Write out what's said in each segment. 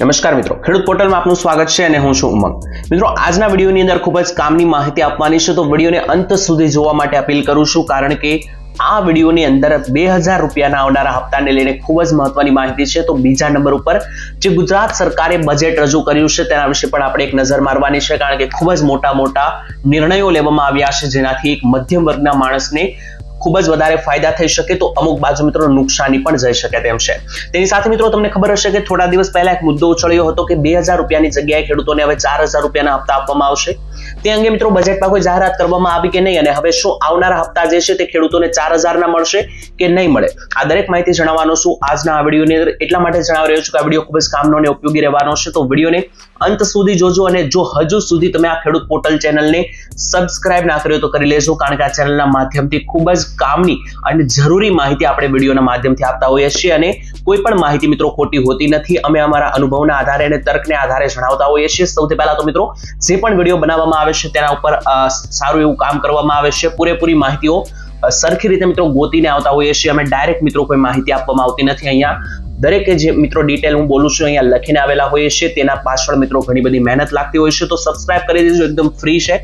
નમસ્કાર મિત્રો. ખેડૂત પોર્ટલમાં આપનું સ્વાગત છે અને હું છું ઉમંગ. મિત્રો, આજના વિડીયોની અંદર ખૂબ જ કામની માહિતી આપવાની છે, તો વિડીયોને અંત સુધી જોવા માટે અપીલ કરું છું, કારણ કે આ વિડીયોની અંદર બે હજાર રૂપિયાના આવનારા હપ્તાને લઈને ખૂબ જ મહત્વની માહિતી છે. તો બીજા નંબર ઉપર જે ગુજરાત સરકારે બજેટ રજૂ કર્યું છે, તેના વિશે પણ આપણે એક નજર મારવાની છે, કારણ કે ખૂબ જ મોટા મોટા નિર્ણયો લેવામાં આવ્યા છે, જેનાથી એક મધ્યમ વર્ગના માણસને ખૂબ જ વધારે ફાયદા થઈ શકે તો અમુક બાજુ મિત્રો નુકસાની પણ જઈ શકે તેમ છે. તેની સાથે મિત્રો તમને ખબર હશે કે થોડા દિવસ પહેલા એક મુદ્દો ઉછળ્યો હતો કે બે હજાર રૂપિયાની જગ્યાએ ખેડૂતોને હવે ચાર હજાર રૂપિયાના હપ્તા આપવામાં આવશે. તે અંગે મિત્રો બજેટમાં કોઈ જાહેરાત કરવામાં આવી કે નહીં અને હવે શું આવનારા હપ્તા જે છે તે ખેડૂતોને ચાર હજારના મળશે કે નહીં મળે? આ દરેક માહિતી જણાવવાનો છું આજના આ વિડીયોની અંદર. એટલા માટે જણાવી રહ્યો છું કે આ વીડિયો ખૂબ જ કામનો અને ઉપયોગી રહેવાનો છે. તો વિડીયોને અંત સુધી જોજો અને જો હજુ સુધી તમે આ ખેડૂત પોર્ટલ ચેનલને સબસ્ક્રાઇબ ના કર્યો તો કરી લેજો, કારણ કે આ ચેનલના માધ્યમથી ખૂબ જ કામની અને જરૂરી માહિતી આપણે વિડીયોના માધ્યમથી આપતા હોઈએ છીએ અને કોઈ પણ માહિતી મિત્રો ખોટી હોતી નથી. અમે અમારા અનુભવના આધારે અને તર્કને આધારે જણાવતા હોઈએ છીએ. સૌથી પહેલા તો મિત્રો, જે પણ વીડિયો બનાવવામાં આવે છે તેના ઉપર સારું એવું કામ કરવામાં આવે છે. પૂરેપૂરી માહિતીઓ સરખી રીતે મિત્રો ગોતીને આવતા હોઈએ છીએ. અમે ડાયરેક્ટ મિત્રો કોઈ માહિતી આપવામાં આવતી નથી અહીંયા. દરેકે જે મિત્રો ડિટેલ હું બોલું છું, અહીંયા લખીને આવેલા હોઈએ છીએ, તેના પાછળ મિત્રો ઘણી બધી મહેનત લાગતી હોય છે, તો સબસ્ક્રાઇબ કરી દેજો, એકદમ ફ્રી છે.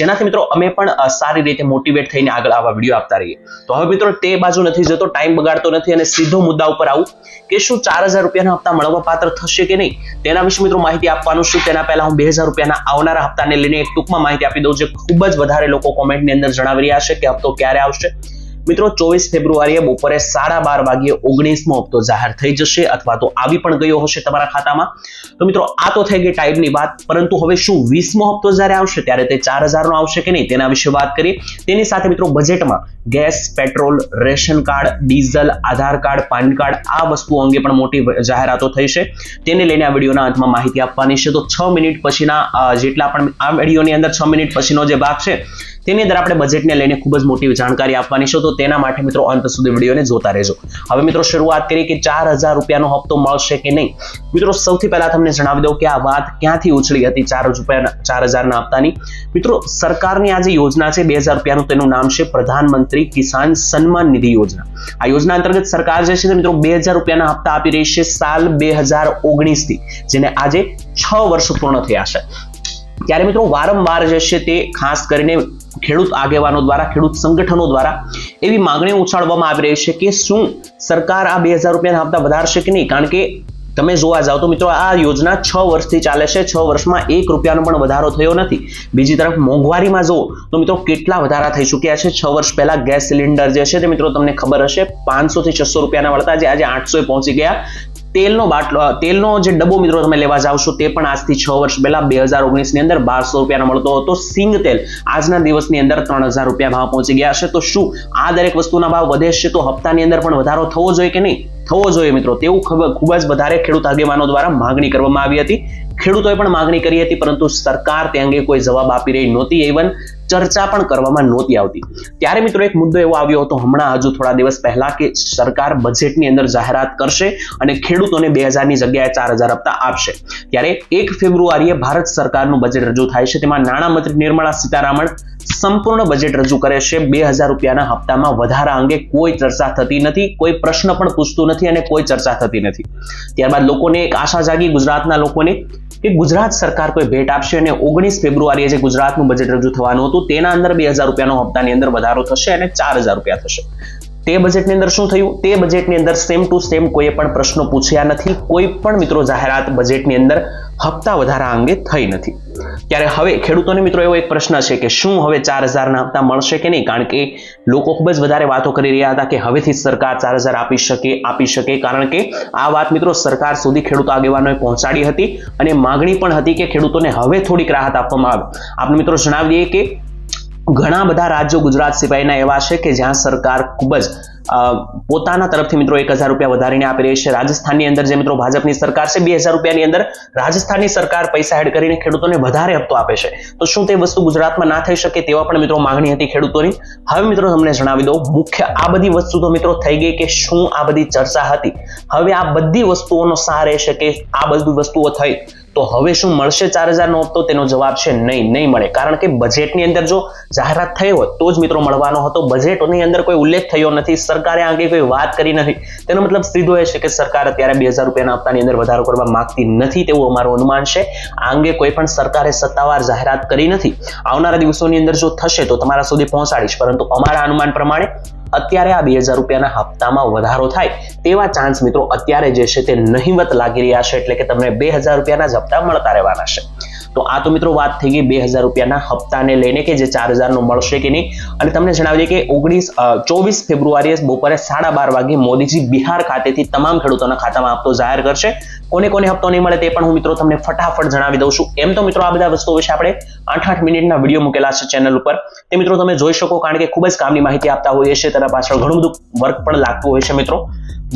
જેનાથી મિત્રો અમે પણ સારી રીતે મોટિવેટ થઈને આગળ આવા વીડિયો આપતા રહીએ. તો હવે મિત્રો તે બાજુ નથી જતો ટાઈમ બગાડતો નથી અને સીધો મુદ્દા ઉપર આવું કે શું ચાર હજાર રૂપિયાના હપ્તા મળવા પાત્ર થશે કે નહીં? તેના વિશે મિત્રો માહિતી આપવાનું છું. તેના પહેલા હું બે હજાર રૂપિયાના આવનારા હપ્તાને લઈને એક ટૂંકમાં માહિતી આપી દઉં, જે ખૂબ જ વધારે લોકો કોમેન્ટની અંદર જણાવી રહ્યા છે કે હપ્તો ક્યારે આવશે. મિત્રો, ચોવીસ ફેબ્રુઆરીએ બપોરે સાડા બાર વાગ્યે ઓગણીસમો હપ્તો જાહેર થઈ જશે અથવા તો આવી પણ ગયો હશે તમારા ખાતામાં. તો મિત્રો, આ તો થઈ ગઈ ટાઈપની વાત, પરંતુ હવે શું વીસમો હપ્તો જ્યારે આવશે ત્યારે તે ચાર હજારનો આવશે કે નહીં તેના વિશે વાત કરીએ. તેની સાથે મિત્રો, બજેટમાં gas, petrol, ration card, diesel, Aadhaar card, PAN card, આ વસ્તુઓ અંગે પણ મોટી જાહેરાતો થઈ છે. તેને લઈને આ વિડીયોના અંતમાં માહિતી આપવાની છે. તો છ મિનિટ પછીના જેટલા પણ આ વિડીયોની અંદર છ મિનિટ પછીનો જે ભાગ છે તેની અંદર આપણે બજેટને લઈને ખૂબ જ મોટી જાણકારી આપવાની છે. તો તેના માટે મિત્રો અંત સુધી વિડીયોને જોતા રહેજો. હવે મિત્રો શરૂઆત કરી કે ચાર હજાર રૂપિયાનો હપ્તો મળશે કે નહીં? મિત્રો સૌથી પહેલા તમને જણાવી દઉં કે આ વાત ક્યાંથી ઉછળી હતી ચાર રૂપિયાના ચાર હજારના હપ્તાની? મિત્રો સરકારની આ જે યોજના છે, બે હજાર રૂપિયાનું તેનું નામ છે પ્રધાનમંત્રી કિસાન સન્માન નિધિ યોજના. આ યોજના અંતર્ગત સરકાર જે છે મિત્રો બે હજાર રૂપિયાના હપ્તા આપી રહી છે સાલ બે હજાર ઓગણીસથી જેને આજે છ વર્ષ પૂર્ણ થયા છે. ત્યારે મિત્રો વારંવાર જે છે તે ખાસ કરીને ખેડૂત આગેવાનો દ્વારા, ખેડૂત સંગઠનો દ્વારા એવી માંગણીઓ ઉછાળવામાં આવી રહી છે કે શું સરકાર આ બે હજાર રૂપિયાના હપ્તા વધારશે કે નહીં? કારણ કે તમે જોવા જાઓ તો મિત્રો આ યોજના છ વર્ષથી ચાલે છે. છ વર્ષમાં એક રૂપિયાનો પણ વધારો થયો નથી. બીજી તરફ મોંઘવારીમાં જુઓ તો મિત્રો કેટલા વધારા થઈ ચૂક્યા છે. છ વર્ષ પહેલા ગેસ સિલિન્ડર જે છે તે મિત્રો તમને ખબર હશે પાંચસો થી છસો રૂપિયાના વળતા જે આજે આઠસો પહોંચી ગયા. તેલનો બાટલો તેલનો જે ડબ્બો મિત્રો તમે લેવા જાવ છો તે પણ આજથી છ વર્ષ પહેલા બે હજાર ઓગણીસની અંદર બારસો રૂપિયાનો મળતો હતો સિંગ તેલ. આજના દિવસની અંદર ત્રણ હજાર રૂપિયા ભાવ પહોંચી ગયા છે. તો શું આ દરેક વસ્તુના ભાવ વધે છે? તો હપ્તાની અંદર પણ વધારો થવો જોઈએ કે નહીં? થવો જોઈએ મિત્રો. તેવું ખૂબ જ વધારે ખેડૂત આગેવાનો દ્વારા માગણી કરવામાં આવી હતી. ખેડૂતોએ પણ માંગણી કરી હતી, પરંતુ સરકાર તે અંગે કોઈ જવાબ આપી રહી નહોતી. ઇવન ચર્ચા પણ કરવામાં નહોતી આવતી. ત્યારે મિત્રો એક મુદ્દો એવો આવ્યો હતો હમણાં હજુ થોડા દિવસ પહેલા કે સરકાર બજેટની અંદર જાહેરાત કરશે અને ખેડૂતોને બે હજારની જગ્યાએ ચાર હજાર હપ્તા આપશે. ત્યારે એક ફેબ્રુઆરીએ ભારત સરકારનું બજેટ રજૂ થાય છે. તેમાં નાણામંત્રી નિર્મળા સીતારામન સંપૂર્ણ બજેટ રજૂ કરે છે. બે હજાર રૂપિયાના હપ્તામાં વધારા અંગે કોઈ ચર્ચા થતી નથી, કોઈ પ્રશ્ન પણ પૂછતું નથી અને કોઈ ચર્ચા થતી નથી. ત્યારબાદ લોકોને એક આશા જાગી ગુજરાતના લોકોને કે ગુજરાત સરકાર કોઈ ભેટ આપશે અને ઓગણીસ ફેબ્રુઆરીએ જે ગુજરાતનું બજેટ રજૂ થવાનું હતું, તેના અંદર બે હજાર રૂપિયાનો હપ્તાની અંદર વધારો થશે અને ચાર હજાર રૂપિયા થશે. તે બજેટની અંદર શું થયું? તે બજેટની અંદર સેમ ટુ સેમ કોઈએ પણ પ્રશ્નો પૂછ્યા નથી. કોઈ પણ મિત્રો જાહેરાત બજેટની અંદર હપ્તા વધારા અંગે થઈ નથી. ત્યારે હવે ખેડૂતોને મિત્રો એવો એક પ્રશ્ન છે કે શું હવે ચાર હજારના હપ્તા મળશે કે નહીં? કારણ કે લોકો ખૂબ જ વધારે વાતો કરી રહ્યા હતા કે હવેથી સરકાર ચાર હજાર આપી શકે આપી શકે. કારણ કે આ વાત મિત્રો સરકાર સુધી ખેડૂત આગેવાનોએ પહોંચાડી હતી અને માગણી પણ હતી કે ખેડૂતોને હવે થોડીક રાહત આપવામાં આવે. આપણે મિત્રો જણાવીએ કે ઘણા બધા રાજ્યો ગુજરાત સિવાયના એવા છે કે જ્યાં સરકાર ખૂબ જ પોતાના તરફથી મિત્રો એક હજાર રૂપિયા વધારીને આપી રહી છે. રાજસ્થાનની અંદર જે મિત્રો ભાજપની સરકાર છે, બે હજાર રૂપિયાની અંદર રાજસ્થાનની સરકાર પૈસા એડ કરીને ખેડૂતોને વધારે હપ્તો આપે છે. તો શું તે વસ્તુ ગુજરાતમાં ના થઈ શકે તેવા પણ મિત્રો માંગણી હતી ખેડૂતોની. હવે મિત્રો તમને જણાવી દઉં, મુખ્ય આ બધી વસ્તુ તો મિત્રો થઈ ગઈ કે શું આ બધી ચર્ચા હતી. હવે આ બધી વસ્તુઓનો સાર છે કે આ બધી વસ્તુઓ થઈ. તો હવે શું મળશે ચાર હજારનો હપ્તો? તેનો જવાબ છે નહીં નહીં મળે. કારણ કે બજેટની અંદર જો જાહેરાત થઈ હોત તો જ મિત્રો મળવાનો હતો. બજેટની અંદર કોઈ ઉલ્લેખ થયો નથી, સરકારે આ અંગે કોઈ વાત કરી નથી. તેનો મતલબ સીધો એ છે કે સરકાર અત્યારે બે હજાર રૂપિયાના હપ્તાની અંદર વધારો કરવા માંગતી નથી તેવું અમારું અનુમાન છે. આ અંગે કોઈ પણ સરકારે સત્તાવાર જાહેરાત કરી નથી. આવનારા દિવસોની અંદર જો થશે તો તમારા સુધી પહોંચાડીશ. પરંતુ અમારા અનુમાન પ્રમાણે અત્યારે આ બે હજાર રૂપિયાના હપ્તામાં વધારો થાય તેવા ચાન્સ મિત્રો અત્યારે જે છે તે નહિવત લાગી રહ્યા છે એટલે કે તમને બે હજાર રૂપિયાના જ હપ્તા મળતા રહેવાના છે. તો આ તો મિત્રો વાત થઈ ગઈ બે હજાર રૂપિયાના હપ્તાને લઈને કે જે ચાર હજારનો મળશે કે નહીં. અને તમને જણાવીએ કે ઓગણીસ ચોવીસ ફેબ્રુઆરીએ બપોરે સાડા બાર વાગે મોદીજી બિહાર ખાતેથી તમામ ખેડૂતોના ખાતામાં હપ્તો જાહેર કરશે. કોને કોને હપ્તો નહીં મળે તે પણ હું મિત્રો તમને ફટાફટ જણાવી દઉં છું. એમ તો મિત્રો આ બધા વસ્તુઓ વિશે આપણે આઠ આઠ મિનિટના વીડિયો મૂકેલા છે ચેનલ ઉપર. તે મિત્રો તમે જોઈ શકો કારણ કે ખૂબ જ કામની માહિતી આપતા હોઈએ છીએ. તેના પાછળ ઘણું બધું વર્ક પણ લાગતું હોય છે મિત્રો.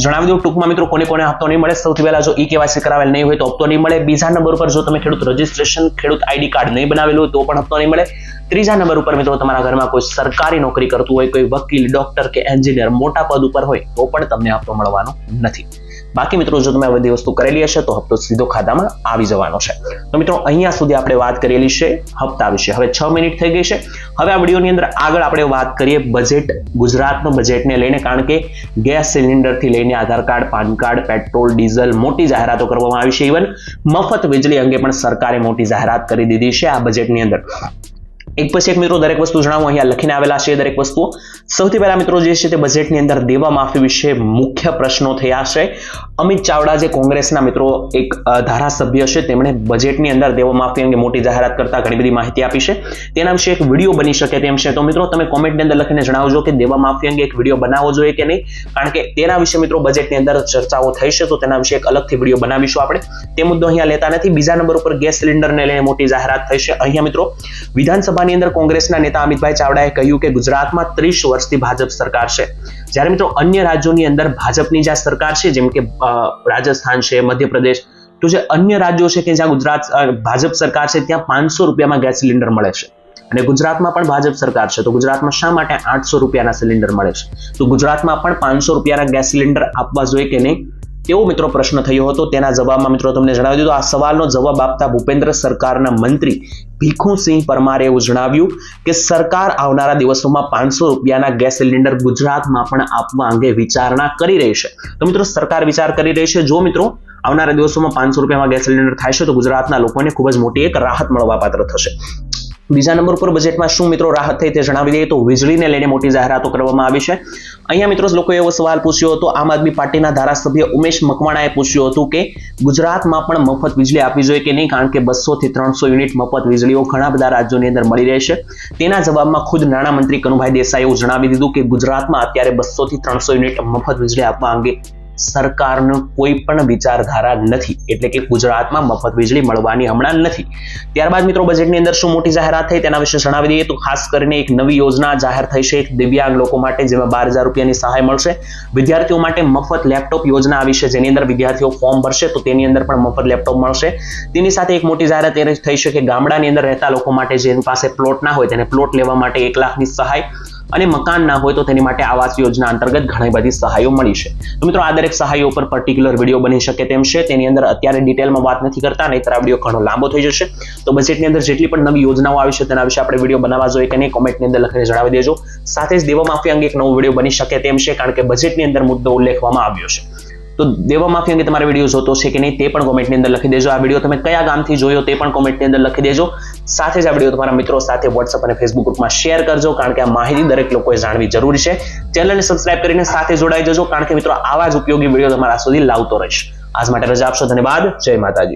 જણાવી દઉં, ટૂંકમાં મિત્રો કોને કોને હપ્તો નહીં મળે, સૌથી પહેલા જો ઈ કેવાયસી કરાવેલ નહીં હોય તો હપ્તો નહીં મળે. બીજા નંબર ઉપર જો તમે ખેડૂત રજીસ્ટ્રેશન, ખેડૂત આઈડી કાર્ડ નહીં બનાવેલું હોય તો પણ હપ્તો નહીં મળે. ત્રીજા નંબર ઉપર મિત્રો તમારા ઘરમાં કોઈ સરકારી નોકરી કરતું હોય, કોઈ વકીલ, ડોક્ટર કે એન્જિનિયર મોટા પદ ઉપર હોય તો પણ તમને હપ્તો મળવાનો નથી. બાકી મિત્રો, જો તમે આ બધી વસ્તુ કરેલી હશે, તો હપ્તો સીધો ખાતામાં આવી જવાનો છે. તો મિત્રો, અહીંયા સુધી આપણે વાત કરેલી છે હપ્તા વિશે. હવે છ મિનિટ થઈ ગઈ છે. હવે આ વિડીયોની અંદર આગળ આપણે વાત કરીએ બજેટ ગુજરાતનું બજેટને લઈને, કારણ કે ગેસ સિલિન્ડરથી લઈને Aadhaar card, PAN card, petrol, diesel મોટી જાહેરાતો કરવામાં આવી છે. ઇવન મફત વીજળી અંગે પણ સરકારે મોટી જાહેરાત કરી દીધી છે આ બજેટની અંદર. એક પછી એક મિત્રો દરેક વસ્તુ જણાવું. અહીંયા લખીને આવેલા છે દરેક વસ્તુઓ. સૌથી પહેલા મિત્રો જે છે તે બજેટની અંદર દેવા માફી વિશે મુખ્ય પ્રશ્નો થયા છે. અમિત ચાવડા જે કોંગ્રેસના મિત્રો એક ધારાસભ્ય છે, તેમણે બજેટની અંદર દેવા માફી અંગે મોટી જાહેરાત કરતા ઘણી બધી માહિતી આપી છે. તેના વિશે એક વીડિયો બની શકે તેમ છે. તો મિત્રો તમે કોમેન્ટની અંદર લખીને જણાવજો કે દેવા માફી અંગે એક વીડિયો બનાવવો જોઈએ કે નહીં? કારણ કે તેના વિશે મિત્રો બજેટની અંદર ચર્ચાઓ થઈ છે, તો તેના વિશે એક અલગથી વીડિયો બનાવીશું આપણે. તે મુદ્દો અહીંયા લેતા નથી. બીજા નંબર ઉપર ગેસ સિલિન્ડરને લઈને મોટી જાહેરાત થઈ છે. અહીંયા મિત્રો વિધાનસભા સભાની અંદર કોંગ્રેસના નેતા અમિતભાઈ ચાવડાએ કહ્યું કે ગુજરાતમાં ત્રીસ વર્ષથી ભાજપ સરકાર છે. જ્યારે મિત્રો અન્ય રાજ્યોની અંદર ભાજપની જ્યાં સરકાર છે, જેમ કે રાજસ્થાન છે, મધ્યપ્રદેશ, તો જે અન્ય રાજ્યો છે કે જ્યાં ગુજરાત ભાજપ સરકાર છે, ત્યાં પાંચસો રૂપિયામાં ગેસ સિલિન્ડર મળે છે. અને ગુજરાતમાં પણ ભાજપ સરકાર છે, તો ગુજરાતમાં શા માટે આઠસો રૂપિયાના સિલિન્ડર મળે છે? તો ગુજરાતમાં પણ પાંચસો રૂપિયાના ગેસ સિલિન્ડર આપવા જોઈએ કે નહીં? તેવો મિત્રો પ્રશ્ન થયો હતો તેના જવાબમાં મિત્રો તમને જણાવી દીધું. આ સવાલનો જવાબ આપતા ભૂપેન્દ્ર સરકારના મંત્રી ભીખુસિંહ પરમારે એવું જણાવ્યું કે સરકાર આવનારા દિવસોમાં પાંચસો રૂપિયાના ગેસ સિલિન્ડર ગુજરાતમાં પણ આપવા અંગે વિચારણા કરી રહી છે. તો મિત્રો સરકાર વિચાર કરી રહી છે. જો મિત્રો આવનારા દિવસોમાં પાંચસો રૂપિયામાં ગેસ સિલિન્ડર થાય છે તો ગુજરાતના લોકોને ખૂબ જ મોટી એક રાહત મળવા પાત્ર થશે. બીજા નંબર પર બજેટમાં શું મિત્રો રાહત થઈ તે જણાવી દઈએ. તો વીજળીને લઈને મોટી જાહેરાતો કરવામાં આવી છે. અહીંયા મિત્રો લોકોએ એવો સવાલ પૂછ્યો હતો. આમ આદમી પાર્ટીના ધારાસભ્ય ઉમેશ મકવાણાએ પૂછ્યું હતું કે ગુજરાતમાં પણ મફત વીજળી આપવી જોઈએ કે નહીં? કારણ કે બસો થી ત્રણસો યુનિટ મફત વીજળીઓ ઘણા બધા રાજ્યોની અંદર મળી રહેશે તેના જવાબમાં ખુદ નાણામંત્રી કનુભાઈ દેસાઈએ જણાવી દીધું કે ગુજરાતમાં અત્યારે બસો થી ત્રણસો યુનિટ મફત વીજળી આપવા અંગે સરકારનો કોઈ પણ વિચારધારા નથી. એટલે કે ગુજરાતમાં મફત વીજળી મળવાની હમણાં નથી. ત્યારબાદ મિત્રો બજેટની અંદર શું મોટી જાહેરાત થઈ તેના વિશે જણાવી દઈએ તો ખાસ કરીને એક નવી યોજના જાહેર થઈ છે એક દિવ્યાંગ લોકો માટે જેમાં બાર હજાર રૂપિયાની સહાય મળશે. વિદ્યાર્થીઓ માટે મફત લેપટોપ યોજના આવી છે જેની અંદર વિદ્યાર્થીઓ ફોર્મ ભરશે તો તેની અંદર પણ મફત લેપટોપ મળશે. તેની સાથે એક મોટી જાહેરાત એ થઈ છે કે ગામડાની અંદર રહેતા લોકો માટે જેની પાસે પ્લોટ ના હોય તેને પ્લોટ લેવા માટે એક લાખની સહાય અને મકાન ના હોય તો તેની માટે આવાસ યોજના અંતર્ગત ઘણી બધી સહાયો મળી છે. તો મિત્રો, આ દરેક સહાયો ઉપર પર્ટિક્યુલર વીડિયો બની શકે તેમ છે. તેની અંદર અત્યારે ડિટેલમાં વાત નથી કરતા, નહીતર આ વીડિયો ઘણો લાંબો થઈ જશે. તો બજેટની અંદર જેટલી પણ નવી યોજનાઓ આવી છે તેના વિશે આપણે વીડિયો બનાવવા જોઈએ કે નહીં કોમેન્ટની અંદર લખીને જણાવી દેજો. સાથે જ દેવા માફી અંગે એક નવો વીડિયો બની શકે તેમ છે, કારણ કે બજેટની અંદર મુદ્દો ઉલ્લેખવામાં આવ્યો છે. તો દેવા માફી અંગે તમારે વીડિયો જોતો છે કે નહીં તે પણ કોમેન્ટની અંદર લખી દેજો. આ વીડિયો તમે કયા ગામથી જોયો તે પણ કોમેન્ટની અંદર લખી દેજો. સાથે જ આ વીડિયો તમારા મિત્રો સાથે વોટ્સઅપ અને ફેસબુક ગ્રુપમાં શેર કરજો, કારણ કે આ માહિતી દરેક લોકોએ જાણવી જરૂરી છે. ચેનલને સબસ્ક્રાઇબ કરીને સાથે જોડાઈ જજો, કારણ કે મિત્રો આવા જ ઉપયોગી વીડિયો તમારા સુધી લાવતો રહીશ. આજ માટે રજા આપશો, ધન્યવાદ. જય માતાજી.